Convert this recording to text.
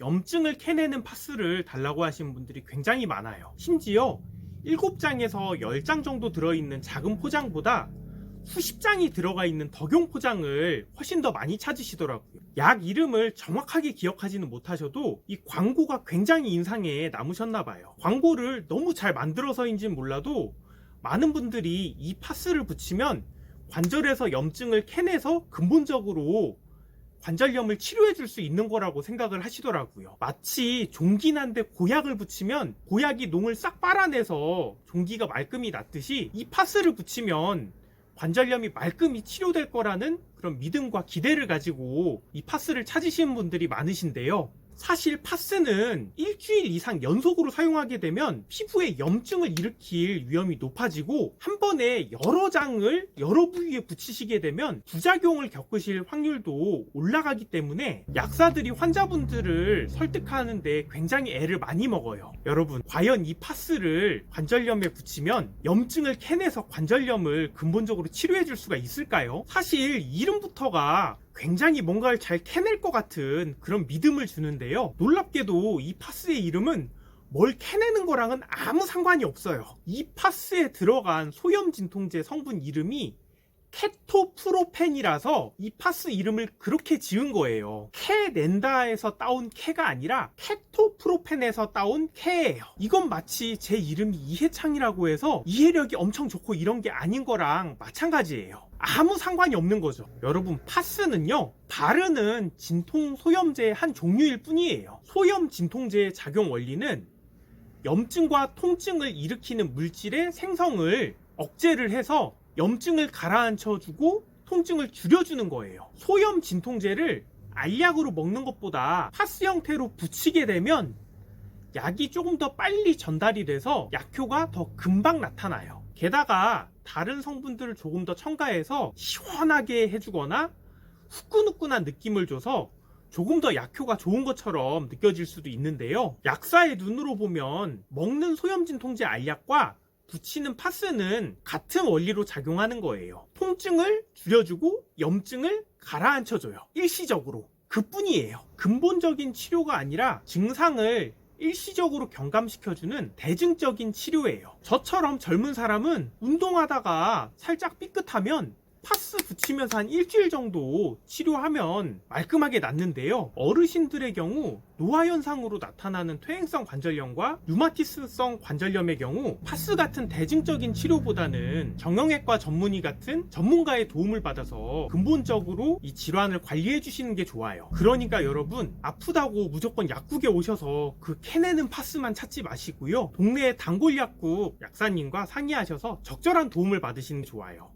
염증을 캐내는 파스를 달라고 하시는 분들이 굉장히 많아요. 심지어 7장에서 10장 정도 들어있는 작은 포장보다 수십 장이 들어가 있는 덕용 포장을 훨씬 더 많이 찾으시더라고요. 약 이름을 정확하게 기억하지는 못하셔도 이 광고가 굉장히 인상에 남으셨나 봐요. 광고를 너무 잘 만들어서인지는 몰라도 많은 분들이 이 파스를 붙이면 관절에서 염증을 캐내서 근본적으로 관절염을 치료해 줄 수 있는 거라고 생각을 하시더라고요. 마치 종기난데 고약을 붙이면 고약이 농을 싹 빨아내서 종기가 말끔히 낫듯이 이 파스를 붙이면 관절염이 말끔히 치료될 거라는 그런 믿음과 기대를 가지고 이 파스를 찾으시는 분들이 많으신데요. 사실 파스는 일주일 이상 연속으로 사용하게 되면 피부에 염증을 일으킬 위험이 높아지고 한 번에 여러 장을 여러 부위에 붙이시게 되면 부작용을 겪으실 확률도 올라가기 때문에 약사들이 환자분들을 설득하는데 굉장히 애를 많이 먹어요. 여러분, 과연 이 파스를 관절염에 붙이면 염증을 캐내서 관절염을 근본적으로 치료해 줄 수가 있을까요? 사실 이름부터가 굉장히 뭔가를 잘 캐낼 것 같은 그런 믿음을 주는데요. 놀랍게도 이 파스의 이름은 뭘 캐내는 거랑은 아무 상관이 없어요. 이 파스에 들어간 소염 진통제 성분 이름이 케토프로펜이라서 이 파스 이름을 그렇게 지은 거예요. 캐낸다에서 따온 캐가 아니라 케토프로펜에서 따온 캐예요. 이건 마치 제 이름이 이해창이라고 해서 이해력이 엄청 좋고 이런 게 아닌 거랑 마찬가지예요. 아무 상관이 없는 거죠. 여러분, 파스는요, 바르는 진통 소염제의 한 종류일 뿐이에요. 소염 진통제의 작용 원리는 염증과 통증을 일으키는 물질의 생성을 억제를 해서 염증을 가라앉혀주고 통증을 줄여주는 거예요. 소염 진통제를 알약으로 먹는 것보다 파스 형태로 붙이게 되면 약이 조금 더 빨리 전달이 돼서 약효가 더 금방 나타나요. 게다가 다른 성분들을 조금 더 첨가해서 시원하게 해주거나 후끈후끈한 느낌을 줘서 조금 더 약효가 좋은 것처럼 느껴질 수도 있는데요. 약사의 눈으로 보면 먹는 소염진 통제 알약과 붙이는 파스는 같은 원리로 작용하는 거예요. 통증을 줄여주고 염증을 가라앉혀줘요. 일시적으로. 그뿐이에요. 근본적인 치료가 아니라 증상을 일시적으로 경감시켜주는 대증적인 치료예요. 저처럼 젊은 사람은 운동하다가 살짝 삐끗하면 파스 붙이면서 한 일주일 정도 치료하면 말끔하게 낫는데요. 어르신들의 경우 노화 현상으로 나타나는 퇴행성 관절염과 류마티스성 관절염의 경우 파스 같은 대증적인 치료보다는 정형외과 전문의 같은 전문가의 도움을 받아서 근본적으로 이 질환을 관리해 주시는 게 좋아요. 그러니까 여러분 아프다고 무조건 약국에 오셔서 그 캐내는 파스만 찾지 마시고요. 동네 단골 약국 약사님과 상의하셔서 적절한 도움을 받으시는 게 좋아요.